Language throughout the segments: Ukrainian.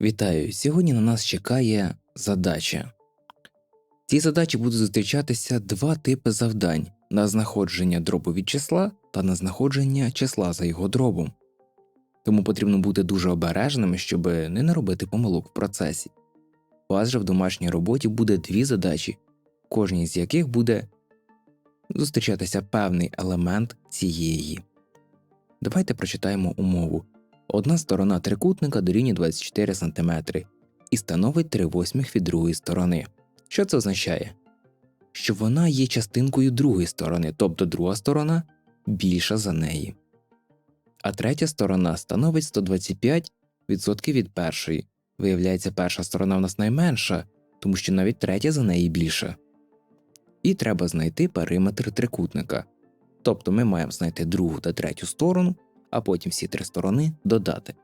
Вітаю! Сьогодні на нас чекає задача. Цій задачі будуть зустрічатися два типи завдань на знаходження дробу від числа та на знаходження числа за його дробом. Тому потрібно бути дуже обережними, щоб не наробити помилок в процесі. У вас же в домашній роботі буде дві задачі, кожній з яких буде зустрічатися певний елемент цієї. Давайте прочитаємо умову. Одна сторона трикутника дорівнює 24 см і становить 3 восьмих від другої сторони. Що це означає? Що вона є частинкою другої сторони, тобто друга сторона більша за неї. А третя сторона становить 125% від першої. Виявляється, перша сторона в нас найменша, тому що навіть третя за неї більша. І треба знайти периметр трикутника. Тобто ми маємо знайти другу та третю сторону а потім всі три сторони додати.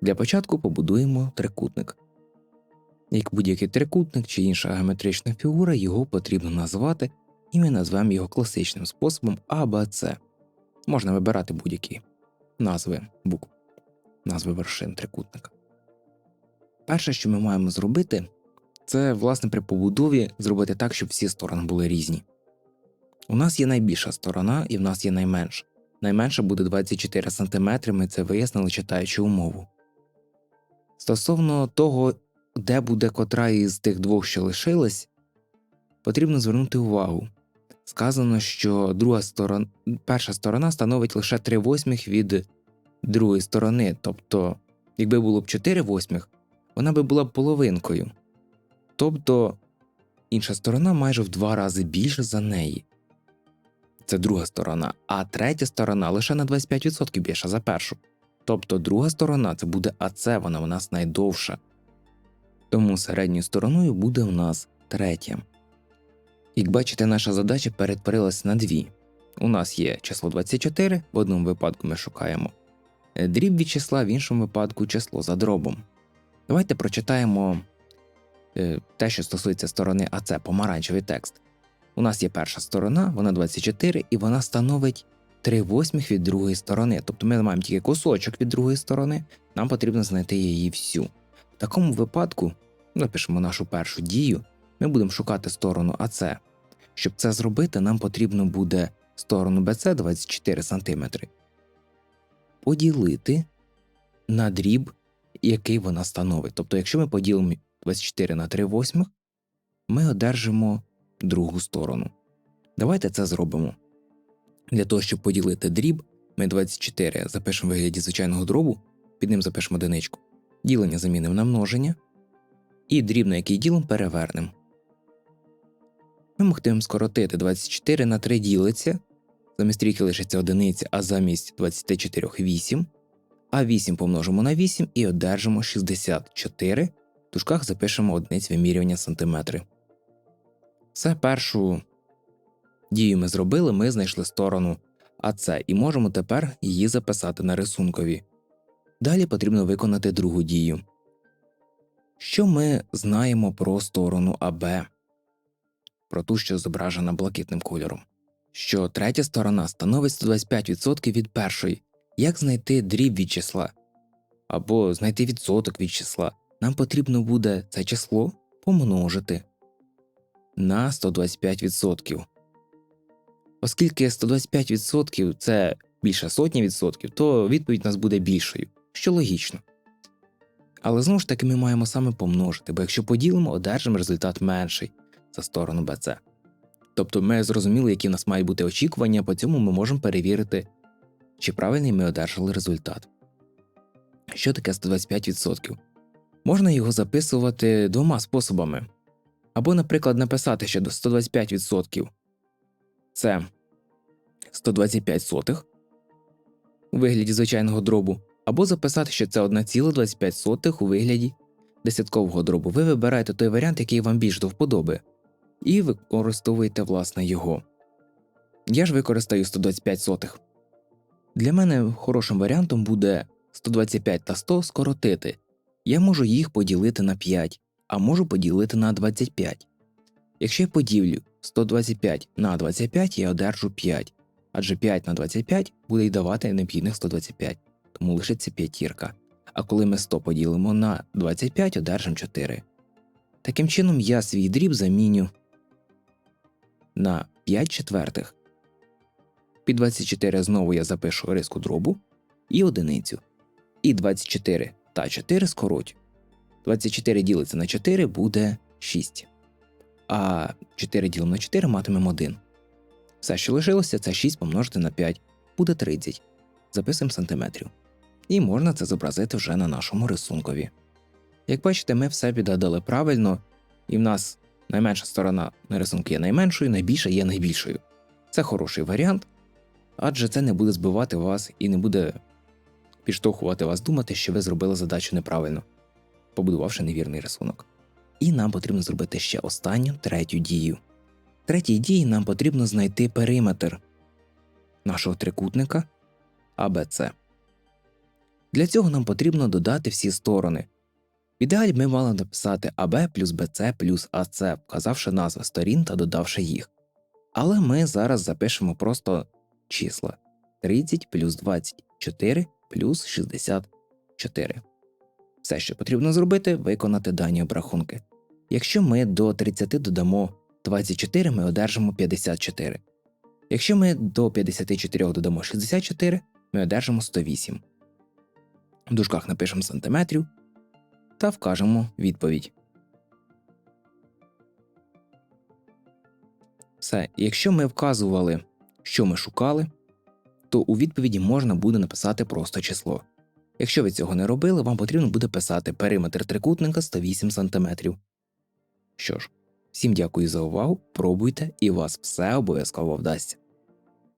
Для початку побудуємо трикутник. Як будь-який трикутник чи інша геометрична фігура, його потрібно назвати, і ми назвемо його класичним способом АБЦ. Можна вибирати будь-які назви букв, назви вершин трикутника. Перше, що ми маємо зробити, це власне при побудові зробити так, щоб всі сторони були різні. У нас є найбільша сторона і в нас є найменша. Найменше буде 24 см, ми це вияснили, читаючи умову. Стосовно того, де буде котра із тих двох, що лишилась, потрібно звернути увагу. Сказано, що друга сторона, перша сторона становить лише 3 восьмих від другої сторони, тобто, якби було б 4 восьмих, вона би була б половинкою. Тобто інша сторона майже в два рази більше за неї це друга сторона, а третя сторона лише на 25% більша за першу. Тобто друга сторона це буде АЦ, вона у нас найдовша. Тому середньою стороною буде у нас третя. Як бачите, наша задача перетворилася на дві. У нас є число 24, в одному випадку ми шукаємо дріб від числа, в іншому випадку число за дробом. Давайте прочитаємо е, те, що стосується сторони АЦ, помаранчевий текст. У нас є перша сторона, вона 24, і вона становить 3 восьмих від другої сторони. Тобто ми маємо тільки кусочок від другої сторони, нам потрібно знайти її всю. В такому випадку, напишемо нашу першу дію, ми будемо шукати сторону АЦ. Щоб це зробити, нам потрібно буде сторону BC 24 см поділити на дріб, який вона становить. Тобто, якщо ми поділимо 24 на 3 восьмих, ми одержимо другу сторону. Давайте це зробимо. Для того, щоб поділити дріб, ми 24 запишемо в вигляді звичайного дробу, під ним запишемо одиничку. Ділення замінимо на множення, і дріб, на який ділимо, перевернемо. Ми могтимемо скоротити 24 на 3 ділиться, замість трійки лишиться одиниця, а замість 24 8, а 8 помножимо на 8 і одержимо 64. В дужках запишемо одиниць вимірювання сантиметри. Це першу дію ми зробили, ми знайшли сторону АЦ і можемо тепер її записати на рисункові. Далі потрібно виконати другу дію. Що ми знаємо про сторону АБ, про ту, що зображена блакитним кольором? Що третя сторона становить 125% від першої. Як знайти дріб від числа? Або знайти відсоток від числа? Нам потрібно буде це число помножити на 125%. Оскільки 125% це більше сотні відсотків, то відповідь у нас буде більшою, що логічно. Але знову ж таки ми маємо саме помножити, бо якщо поділимо, одержимо результат менший за сторону BC. Тобто ми зрозуміли, які в нас мають бути очікування, по цьому ми можемо перевірити, чи правильний ми одержали результат. Що таке 125%? Можна його записувати двома способами. Або, наприклад, написати, що до 125% це 125 сотих у вигляді звичайного дробу, або записати, що це 1,25 у вигляді десяткового дробу. Ви вибираєте той варіант, який вам більш до вподоби, і використовуєте власне його. Я ж використаю 125 сотих. Для мене хорошим варіантом буде 125 та 100 скоротити. Я можу їх поділити на 5 а можу поділити на 25. Якщо я поділю 125 на 25, я одержу 5, адже 5 на 25 буде й давати необхідних 125, тому лишиться п'ятірка. А коли ми 100 поділимо на 25, одержимо 4. Таким чином, я свій дріб заміню на 5 четвертих. Під 24 знову я запишу риску дробу і одиницю. І 24 та 4 скоротю. 24 ділиться на 4 буде 6. А 4 ділимо на 4 матимемо 1. Все, що лишилося, це 6 помножити на 5, буде 30. Записуємо сантиметрів. І можна це зобразити вже на нашому рисункові. Як бачите, ми все підгадали правильно, і в нас найменша сторона на рисунку є найменшою, найбільша є найбільшою. Це хороший варіант, адже це не буде збивати вас і не буде підштовхувати вас думати, що ви зробили задачу неправильно, побудувавши невірний рисунок. І нам потрібно зробити ще останню третю дію. Третій дії нам потрібно знайти периметр нашого трикутника ABC. Для цього нам потрібно додати всі сторони. В ідеалі ми мали написати АБ плюс БЦ плюс АЦ, вказавши назви сторін та додавши їх. Але ми зараз запишемо просто числа 30 плюс 24 плюс 64. Все, що потрібно зробити, виконати дані обрахунки. Якщо ми до 30 додамо 24, ми одержимо 54. Якщо ми до 54 додамо 64, ми одержимо 108. В дужках напишемо сантиметрів та вкажемо відповідь. Все, якщо ми вказували, що ми шукали, то у відповіді можна буде написати просто число. Якщо ви цього не робили, вам потрібно буде писати периметр трикутника 108 см. Що ж, всім дякую за увагу, пробуйте і у вас все обов'язково вдасться.